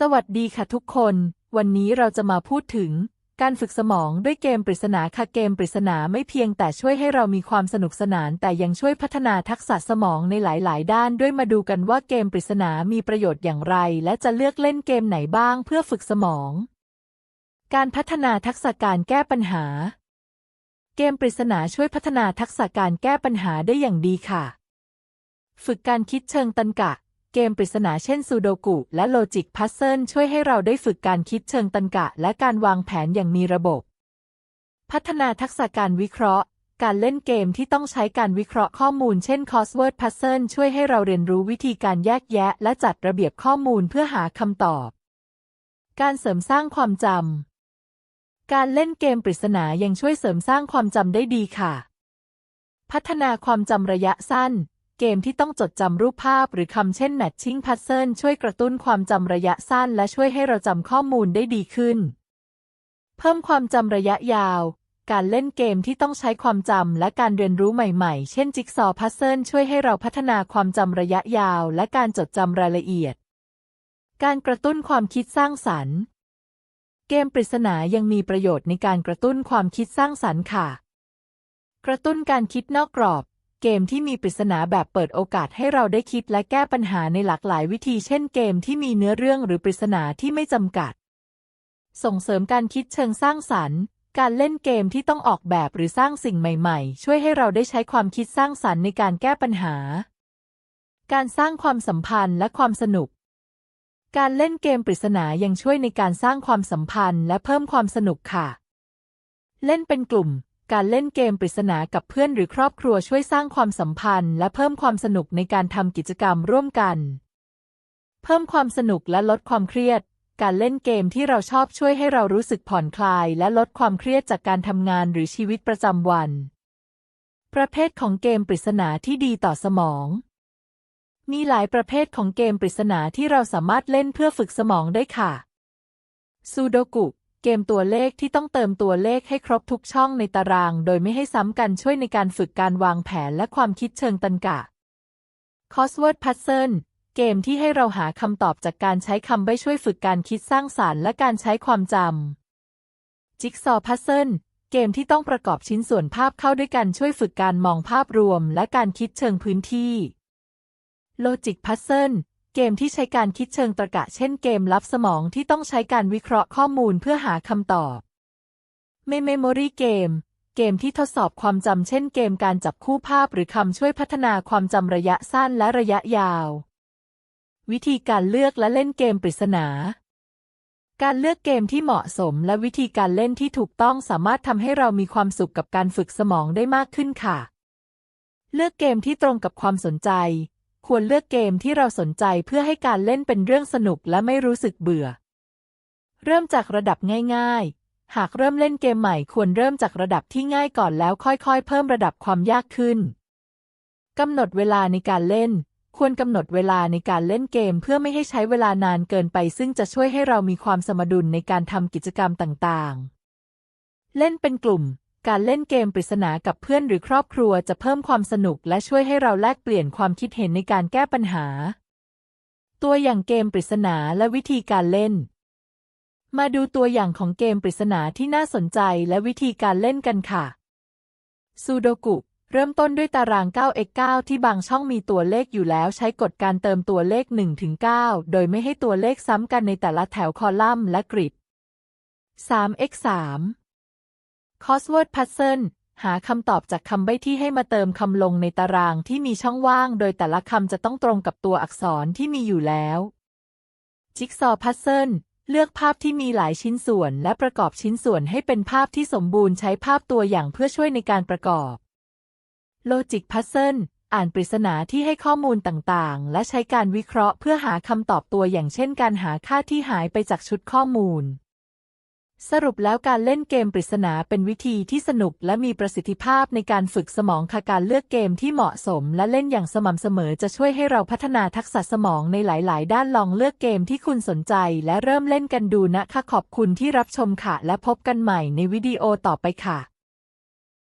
สวัสดีค่ะทุกคน วันนี้เราจะมาพูดถึง การฝึกสมองด้วยเกมปริศนาค่ะเกมปริศนาไม่เพียงแต่ช่วยให้เรามีความสนุกสนาน แต่ยังช่วยพัฒนาทักษะสมองในหลาย ๆ ด้านด้วยมาดูกันว่าเกมปริศนามีประโยชน์อย่างไร และจะเลือกเล่นเกมไหนบ้างเพื่อฝึกสมอง การพัฒนาทักษะการแก้ปัญหา เกมปริศนาช่วยพัฒนาทักษะการแก้ปัญหาได้อย่างดีค่ะ ฝึกการคิดเชิงตันกะ เกมปริศนาเช่นซูโดกุและโลจิกพัซเซิลช่วยให้เราได้ฝึกการคิดเชิงตันกะ และการวางแผนอย่างมีระบบ พัฒนาทักษะการวิเคราะห์ การเล่นเกมที่ต้องใช้การวิเคราะห์ข้อมูลเช่น crossword puzzle ช่วยให้เราเรียนรู้วิธีการแยกแยะ และจัดระเบียบข้อมูลเพื่อหาคำตอบ การเสริมสร้างความจำ การเล่นเกมปริศนายังช่วยเสริมสร้างความจำได้ดีค่ะ พัฒนาความจำระยะสั้น เกมที่ต้องจดจำรูปภาพหรือคำเช่น matching puzzle ช่วยกระตุ้นความจำระยะสั้น และช่วยให้เราจำข้อมูลได้ดีขึ้น เพิ่มความจำระยะยาว การเล่นเกมที่ต้องใช้ความจำและการเรียนรู้ใหม่ๆ เช่นจิ๊กซอว์พัซเซิลช่วยให้เราพัฒนาความจำระยะยาว และการจดจำรายละเอียด การกระตุ้นความคิดสร้างสรรค์เกมปริศนายังมีประโยชน์ในการกระตุ้นความคิดสร้างสรรค์ค่ะ กระตุ้นการคิดนอกกรอบ เกมที่มีปริศนาแบบเปิดโอกาสให้เราได้คิดและแก้ปัญหาในหลากหลายวิธี เช่นเกมที่มีเนื้อเรื่องหรือปริศนาที่ไม่จำกัด ส่งเสริมการคิดเชิงสร้างสรรค์ การเล่นเกมที่ต้องออกแบบหรือสร้างสิ่งใหม่ ๆ ช่วยให้เราได้ใช้ความคิดสร้างสรรค์ในการแก้ปัญหา การสร้างความสัมพันธ์และความสนุกการเล่นเกมปริศนายังช่วยในการสร้างความสัมพันธ์และเพิ่มความสนุกค่ะ เล่นเป็นกลุ่ม การเล่นเกมปริศนากับเพื่อนหรือครอบครัวช่วยสร้างความสัมพันธ์ และเพิ่มความสนุกในการทำกิจกรรมร่วมกัน เพิ่มความสนุกและลดความเครียด การเล่นเกมที่เราชอบช่วยให้เรารู้สึกผ่อนคลาย และลดความเครียดจากการทำงานหรือชีวิตประจำวัน ประเภทของเกมปริศนาที่ดีต่อสมอง มีหลายประเภทของเกมปริศนาที่เราสามารถเล่นเพื่อฝึกสมองได้ค่ะซูโดกุ เกมตัวเลขที่ต้องเติมตัวเลขให้ครบทุกช่องในตาราง โดยไม่ให้ซ้ำกันช่วยในการฝึกการวางแผนและความคิดเชิงตันกะ Crossword Puzzle เกมที่ให้เราหาคำตอบจากการใช้คำใบ้ช่วยฝึกการคิดสร้างสารรค์และการใช้ความจำ Jigsaw Puzzle เกมที่ต้องประกอบชิ้นส่วนภาพเข้าด้วยกันช่วยฝึกการมองภาพรวม และการคิดเชิงพื้นที่ Logic Puzzle เกมที่ใช้การคิดเชิงตรรกะเช่นเกมลับสมองที่ต้องใช้การวิเคราะห์ข้อมูลเพื่อหาคำตอบ Memory Game เกมที่ทดสอบความจำเช่นเกมการจับคู่ภาพหรือคำช่วยพัฒนาความจำระยะสั้นและระยะยาว วิธีการเลือกและเล่นเกมปริศนา การเลือกเกมที่เหมาะสมและวิธีการเล่นที่ถูกต้องสามารถทำให้เรามีความสุขกับการฝึกสมองได้มากขึ้นค่ะ เลือกเกมที่ตรงกับความสนใจ ควรเลือกเกมที่เราสนใจเพื่อให้การเล่นเป็นเรื่องสนุกและไม่รู้สึกเบื่อ เริ่มจากระดับง่าย ๆ หากเริ่มเล่นเกมใหม่ควรเริ่มจากระดับที่ง่ายก่อนแล้วค่อยๆ เพิ่มระดับความยากขึ้นกำหนดเวลาในการเล่น ควรกำหนดเวลาในการเล่นเกมเพื่อไม่ให้ใช้เวลานานเกินไป ซึ่งจะช่วยให้เรามีความสมดุลในการทำกิจกรรมต่างๆ เล่นเป็นกลุ่ม การเล่นเกมปริศนากับเพื่อนหรือครอบครัวจะเพิ่มความสนุกและช่วยให้เราแลกเปลี่ยนความคิดเห็นในการแก้ปัญหา ตัวอย่างเกมปริศนาและวิธีการเล่น มาดูตัวอย่างของเกมปริศนาที่น่าสนใจและวิธีการเล่นกันค่ะซูโดกุเริ่มต้นด้วยตาราง 9x9 ที่บางช่องมีตัวเลขอยู่แล้วใช้กฎการเติมตัวเลข 1-9 โดยไม่ให้ตัวเลขซ้ำกันในแต่ละแถวคอลัมน์และกริด 3x3 Crossword Puzzle หาคำตอบจากคำใบ้ที่ให้มาเติมคำลงในตารางที่มีช่องว่าง โดยแต่ละคำจะต้องตรงกับตัวอักษรที่มีอยู่แล้ว Jigsaw Puzzle เลือกภาพที่มีหลายชิ้นส่วนและประกอบชิ้นส่วนให้เป็นภาพที่สมบูรณ์ใช้ภาพตัวอย่างเพื่อช่วยในการประกอบ Logic Puzzle อ่านปริศนาที่ให้ข้อมูลต่างๆ และใช้การวิเคราะห์เพื่อหาคำตอบตัวอย่างเช่นการหาค่าที่หายไปจากชุดข้อมูล สรุปแล้วการเล่นเกมปริศนาเป็นวิธีที่สนุกและมีประสิทธิภาพในการฝึกสมองค่ะการเลือกเกมที่เหมาะสม และเล่นอย่างสม่ำเสมอจะช่วยให้เราพัฒนาทักษะสมองในหลาย ๆ ด้านลองเลือกเกมที่คุณสนใจ และเริ่มเล่นกันดูนะคะขอบคุณที่รับชมค่ะ และพบกันใหม่ในวิดีโอต่อไปค่ะ